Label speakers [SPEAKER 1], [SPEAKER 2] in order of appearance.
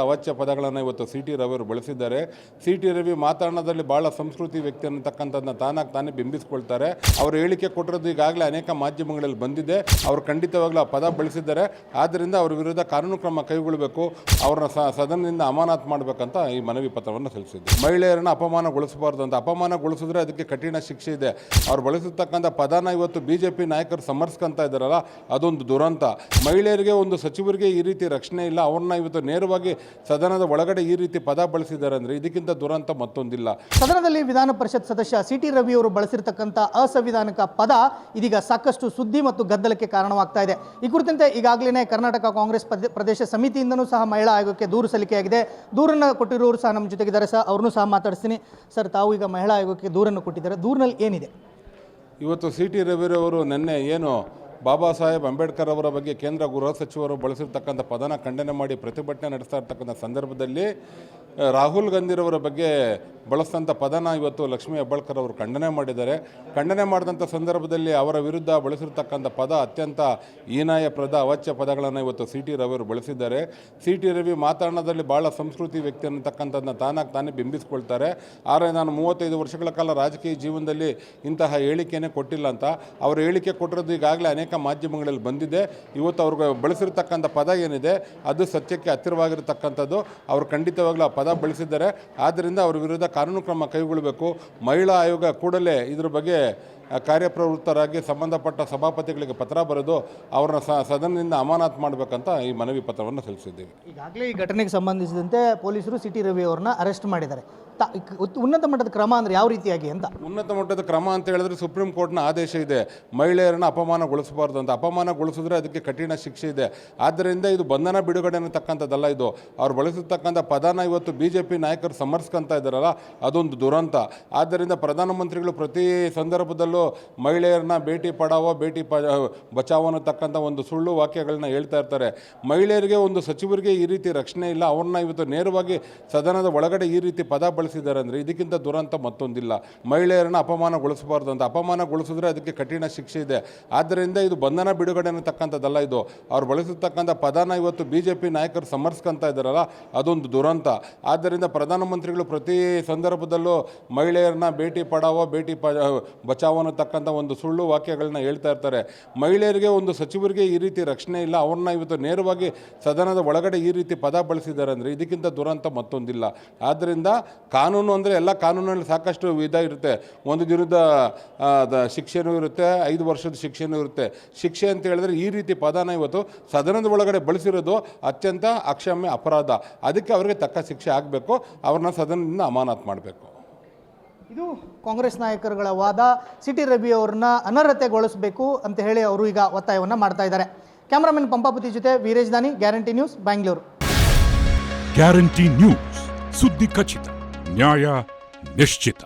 [SPEAKER 1] ಅವಾಚ್ಯ ಪದಗಳನ್ನು ಇವತ್ತು ಸಿ ಟಿ ರವಿ ಅವರು ಬಳಸಿದ್ದಾರೆ. ಸಿ ಟಿ ರವಿ ಮಾತಾಡೋದ್ರಲ್ಲಿ ಭಾಳ ಸಂಸ್ಕೃತಿ ವ್ಯಕ್ತಿ ಅನ್ನತಕ್ಕಂಥದ್ದನ್ನ ತಾನಾಗಿ ತಾನೇ ಬಿಂಬಿಸ್ಕೊಳ್ತಾರೆ. ಅವರು ಹೇಳಿಕೆ ಕೊಟ್ಟಿರೋದು ಈಗಾಗಲೇ ಅನೇಕ ಮಾಧ್ಯಮಗಳಲ್ಲಿ ಬಂದಿದೆ. ಅವರು ಖಂಡಿತವಾಗ್ಲೂ ಆ ಪದ ಬಳಸಿದ್ದಾರೆ. ಆದ್ದರಿಂದ ಅವರ ವಿರುದ್ಧ ಕಾನೂನು ಕ್ರಮ ಕೈಗೊಳ್ಳಬೇಕು ಅವ್ರನ್ನ ಸದನದಿಂದ ಅಮಾನಾತ್ ಮಾಡಬೇಕಂತ ಈ ಮನವಿ ಪತ್ರವನ್ನು ಸಲ್ಲಿಸಿದ್ದೆ. ಮಹಿಳೆಯರನ್ನ ಅಪಮಾನಗೊಳಿಸಬಾರ್ದು ಅಂತ. ಅಪಮಾನಗೊಳಿಸಿದ್ರೆ ಅದಕ್ಕೆ ಕಠಿಣ ಶಿಕ್ಷೆ ಇದೆ. ಅವ್ರು ಬಳಸಿರ್ತಕ್ಕಂಥ ಪದನ ಇವತ್ತು ಬಿ ಜೆ ಪಿ ನಾಯಕರು ಸಮರ್ಸ್ಕೊಂತ ಇದ್ದಾರಲ್ಲ, ಅದೊಂದು ದುರಂತ. ಮಹಿಳೆಯರಿಗೆ ಒಂದು ಸಚಿವರಿಗೆ ಈ ರೀತಿ ರಕ್ಷಣೆ ಇಲ್ಲ. ಅವ್ರನ್ನ ಇವತ್ತು ನೇರವಾಗಿ ಸದನದ ಒಳಗಡೆ ಈ ರೀತಿ ಪದ ಬಳಸಿದ್ದಾರೆ ಅಂದರೆ ಇದಕ್ಕಿಂತ ದುರಂತ ಮತ್ತೊಂದಿಲ್ಲ.
[SPEAKER 2] ಸದನದಲ್ಲಿ ವಿಧಾನ ಪರಿಷತ್ ಸದಸ್ಯ ಸಿ ಟಿ ರವಿ ಅವರು ಬಳಸಿರ್ತಕ್ಕಂಥ ಅಸಂವಿಧಾನಿಕ ಪದ ಇದೀಗ ಸಾಕಷ್ಟು ಸುದ್ದಿ ಮತ್ತು ಗದ್ದಲಕ್ಕೆ ಕಾರಣವಾಗ್ತಾ ಇದೆ. ಈ ಕುರಿತಂತೆ ಈಗಾಗಲೇ ಕರ್ನಾಟಕ ಕಾಂಗ್ರೆಸ್ ಪ್ರದೇ- ಪ್ರದೇಶ ಸಮಿತಿಯಿಂದನೂ ಸಹ ಮಹಿಳಾ ಆಯೋಗಕ್ಕೆ ದೂರು ಸಲ್ಲಿಕೆಯಾಗಿದೆ. ದೂರನ್ನು ಕೊಟ್ಟಿರೋರು ಸಹ ನಮ್ಮ ಜೊತೆಗಿದ್ದಾರೆ ಸರ್ ಅವ್ರನ್ನೂ ಸಹ ಮಾತಾಡಿಸ್ತೀನಿ. ಸರ್ ತಾವು ಈಗ ಮಹಿಳಾ ಆಯೋಗಕ್ಕೆ ದೂರನ್ನು ಕೊಟ್ಟಿದ್ದಾರೆ. ದೂರಿನಲ್ಲಿ ಏನಿದೆ?
[SPEAKER 1] ಇವತ್ತು ಸಿ ಟಿ ರವಿರವರು ನಿನ್ನೆ ಏನು ಬಾಬಾ ಸಾಹೇಬ್ ಅಂಬೇಡ್ಕರ್ ಅವರ ಬಗ್ಗೆ ಕೇಂದ್ರ ಗೃಹ ಸಚಿವರು ಬಳಸಿರ್ತಕ್ಕಂಥ ಪದನ ಖಂಡನೆ ಮಾಡಿ ಪ್ರತಿಭಟನೆ ನಡೆಸ್ತಾ ಇರ್ತಕ್ಕಂಥ ಸಂದರ್ಭದಲ್ಲಿ ರಾಹುಲ್ ಗಾಂಧಿರವರ ಬಗ್ಗೆ ಬಳಸಿದಂಥ ಪದನ ಇವತ್ತು ಲಕ್ಷ್ಮೀ ಹೆಬ್ಬಾಳ್ಕರ್ ಅವರು ಖಂಡನೆ ಮಾಡಿದ್ದಾರೆ. ಖಂಡನೆ ಮಾಡಿದಂಥ ಸಂದರ್ಭದಲ್ಲಿ ಅವರ ವಿರುದ್ಧ ಬಳಸಿರ್ತಕ್ಕಂಥ ಪದ ಅತ್ಯಂತ ಹೀನಾಯಪ್ರದ ಅವಾಚ್ಯ ಪದಗಳನ್ನು ಇವತ್ತು ಸಿ ಟಿ ರವಿ ಅವರು ಬಳಸಿದ್ದಾರೆ. ಸಿ ಟಿ ರವಿ ಮಾತಾಡೋದಲ್ಲಿ ಭಾಳ ಸಂಸ್ಕೃತಿ ವ್ಯಕ್ತಿ ಅನ್ನತಕ್ಕಂಥದ್ದನ್ನ ತಾನಾಗಿ ತಾನೇ ಬಿಂಬಿಸ್ಕೊಳ್ತಾರೆ. ಆದರೆ ನಾನು ಮೂವತ್ತೈದು ವರ್ಷಗಳ ಕಾಲ ರಾಜಕೀಯ ಜೀವನದಲ್ಲಿ ಇಂತಹ ಹೇಳಿಕೆನೇ ಕೊಟ್ಟಿಲ್ಲ ಅಂತ. ಅವರು ಹೇಳಿಕೆ ಕೊಟ್ಟಿರೋದು ಈಗಾಗಲೇ ಅನೇಕ ಮಾಧ್ಯಮಗಳಲ್ಲಿ ಬಂದಿದೆ. ಇವತ್ತು ಅವ್ರಿಗೆ ಬಳಸಿರ್ತಕ್ಕಂಥ ಪದ ಏನಿದೆ, ಅದು ಸತ್ಯಕ್ಕೆ ಹತ್ತಿರವಾಗಿರ್ತಕ್ಕಂಥದ್ದು. ಅವರು ಖಂಡಿತವಾಗ್ಲೂ ಆ ಪದ ಬಳಸಿದ್ದಾರೆ. ಆದ್ದರಿಂದ ಅವರ ವಿರುದ್ಧ ಕಾನೂನು ಕ್ರಮ ಕೈಗೊಳ್ಳಬೇಕು. ಮಹಿಳಾ ಆಯೋಗ ಕೂಡಲೇ ಇದ್ರ ಬಗ್ಗೆ ಕಾರ್ಯಪ್ರವೃತ್ತರಾಗಿ ಸಂಬಂಧಪಟ್ಟ ಸಭಾಪತಿಗಳಿಗೆ ಪತ್ರ ಬರೆದು ಅವ್ರನ್ನ ಸದನದಿಂದ ಅಮಾನಾತ್ ಮಾಡಬೇಕಂತ ಈ ಮನವಿ ಪತ್ರವನ್ನು ಸಲ್ಲಿಸಿದ್ದೇವೆ.
[SPEAKER 2] ಈಗಾಗಲೇ ಈ ಘಟನೆಗೆ ಸಂಬಂಧಿಸಿದಂತೆ ಪೊಲೀಸರು ಸಿ ಟಿ ರವಿ ಅವ್ರನ್ನ ಅರೆಸ್ಟ್ ಮಾಡಿದ್ದಾರೆ. ಉನ್ನತ ಮಟ್ಟದ ಕ್ರಮ ಅಂದರೆ ಯಾವ ರೀತಿಯಾಗಿ ಅಂತ?
[SPEAKER 1] ಉನ್ನತ ಮಟ್ಟದ ಕ್ರಮ ಅಂತ ಹೇಳಿದ್ರೆ ಸುಪ್ರೀಂ ಕೋರ್ಟ್ನ ಆದೇಶ ಇದೆ. ಮಹಿಳೆಯರನ್ನ ಅಪಮಾನಗೊಳಿಸಬಾರ್ದು ಅಂತ. ಅಪಮಾನಗೊಳಿಸಿದ್ರೆ ಅದಕ್ಕೆ ಕಠಿಣ ಶಿಕ್ಷೆ ಇದೆ. ಆದ್ದರಿಂದ ಇದು ಬಂಧನ ಬಿಡುಗಡೆ ಅನ್ನತಕ್ಕಂಥದ್ದಲ್ಲ ಇದು. ಅವ್ರು ಬಳಸಿರ್ತಕ್ಕಂಥ ಪದಾನ ಇವತ್ತು ಬಿ ಜೆ ಪಿ ನಾಯಕರು ಸಮರ್ಸ್ಕೊಂತ ಇದ್ದಾರಲ್ಲ ಅದೊಂದು ದುರಂತ. ಆದ್ದರಿಂದ ಪ್ರಧಾನಮಂತ್ರಿಗಳು ಪ್ರತಿ ಸಂದರ್ಭದಲ್ಲೂ ಮಹಿಳೆಯರನ್ನ ಭೇಟಿ ಪಡಾವೋ, ಭೇಟಿ ಪ, ಬಚಾವೋ ಅನ್ನತಕ್ಕಂಥ ಒಂದು ಸುಳ್ಳು ವಾಕ್ಯಗಳನ್ನ ಹೇಳ್ತಾ ಇರ್ತಾರೆ. ಮಹಿಳೆಯರಿಗೆ ಒಂದು ಸಚಿವರಿಗೆ ಈ ರೀತಿ ರಕ್ಷಣೆ ಇಲ್ಲ. ಅವ್ರನ್ನ ಇವತ್ತು ನೇರವಾಗಿ ಸದನದ ಒಳಗಡೆ ಈ ರೀತಿ ಪದ ಬಳಸಿದ್ದಾರೆ ಅಂದರೆ ಇದಕ್ಕಿಂತ ದುರಂತ ಮತ್ತೊಂದಿಲ್ಲ. ಮಹಿಳೆಯರನ್ನ ಅಪಮಾನಗೊಳಿಸಬಾರ್ದು ಅಂತ. ಅಪಮಾನಗೊಳಿಸಿದ್ರೆ ಅದಕ್ಕೆ ಕಠಿಣ ಶಿಕ್ಷೆ ಇದೆ. ಆದ್ದರಿಂದ ಇದು ಬಂಧನ ಬಿಡುಗಡೆ ಅನ್ನತಕ್ಕಂಥದ್ದಲ್ಲ ಇದು. ಅವ್ರು ಬಳಸಿರ್ತಕ್ಕಂಥ ಪದನ ಇವತ್ತು ಬಿ ಜೆ ಪಿ ನಾಯಕರು ಸಮರ್ಸ್ಕೊಂತ ಇದ್ದಾರಲ್ಲ, ಅದೊಂದು ದುರಂತ. ಆದ್ದರಿಂದ ಪ್ರಧಾನಮಂತ್ರಿಗಳು ಪ್ರತಿ ಸಂದರ್ಭದಲ್ಲೂ ಮಹಿಳೆಯರನ್ನ ಭೇಟಿ ಪಡಾವೋ, ಭೇಟಿ ಬಚಾವೋ ಅನ್ನತಕ್ಕಂಥ ಒಂದು ಸುಳ್ಳು ವಾಕ್ಯಗಳನ್ನ ಹೇಳ್ತಾ ಇರ್ತಾರೆ. ಮಹಿಳೆಯರಿಗೆ ಒಂದು ಸಚಿವರಿಗೆ ಈ ರೀತಿ ರಕ್ಷಣೆ ಇಲ್ಲ. ಅವ್ರನ್ನ ಇವತ್ತು ನೇರವಾಗಿ ಸದನದ ಒಳಗಡೆ ಈ ರೀತಿ ಪದ ಬಳಸಿದ್ದಾರೆ ಅಂದರೆ ಇದಕ್ಕಿಂತ ದುರಂತ ಮತ್ತೊಂದಿಲ್ಲ. ಆದ್ದರಿಂದ ಕಾನೂನು ಅಂದರೆ ಎಲ್ಲ ಕಾನೂನಲ್ಲಿ ಸಾಕಷ್ಟು ವಿಧ ಇರುತ್ತೆ. ಒಂದು ದಿನದ ಶಿಕ್ಷೆನೂ ಇರುತ್ತೆ, ಐದು ವರ್ಷದ ಶಿಕ್ಷೆನೂ ಇರುತ್ತೆ. ಶಿಕ್ಷೆ ಅಂತ ಹೇಳಿದ್ರೆ ಈ ರೀತಿ ಪದನ ಇವತ್ತು ಸದನದ ಒಳಗಡೆ ಬಳಸಿರೋದು ಅತ್ಯಂತ ಅಕ್ಷಮ್ಯ ಅಪರಾಧ. ಅದಕ್ಕೆ ಅವರಿಗೆ ತಕ್ಕ ಶಿಕ್ಷೆ ಆಗಬೇಕು. ಅವ್ರನ್ನ ಸದನದಿಂದ ಅಮಾನತು ಮಾಡಬೇಕು.
[SPEAKER 2] ಇದು ಕಾಂಗ್ರೆಸ್ ನಾಯಕರುಗಳ ವಾದ. ಸಿ ಟಿ ರವಿ ಅವ್ರನ್ನ ಅನರ್ಹತೆಗೊಳಿಸಬೇಕು ಅಂತ ಹೇಳಿ ಅವರು ಈಗ ಒತ್ತಾಯವನ್ನು ಮಾಡ್ತಾ ಇದ್ದಾರೆ. ಕ್ಯಾಮ್ರಾಮನ್ ಪಂಪಾಪತಿ ಜೊತೆ Veeresh Dani, Guarantee News, Bangalore.
[SPEAKER 3] Guarantee News. ಸುದ್ದಿ ಖಚಿತ, ನ್ಯಾಯ ನಿಶ್ಚಿತ.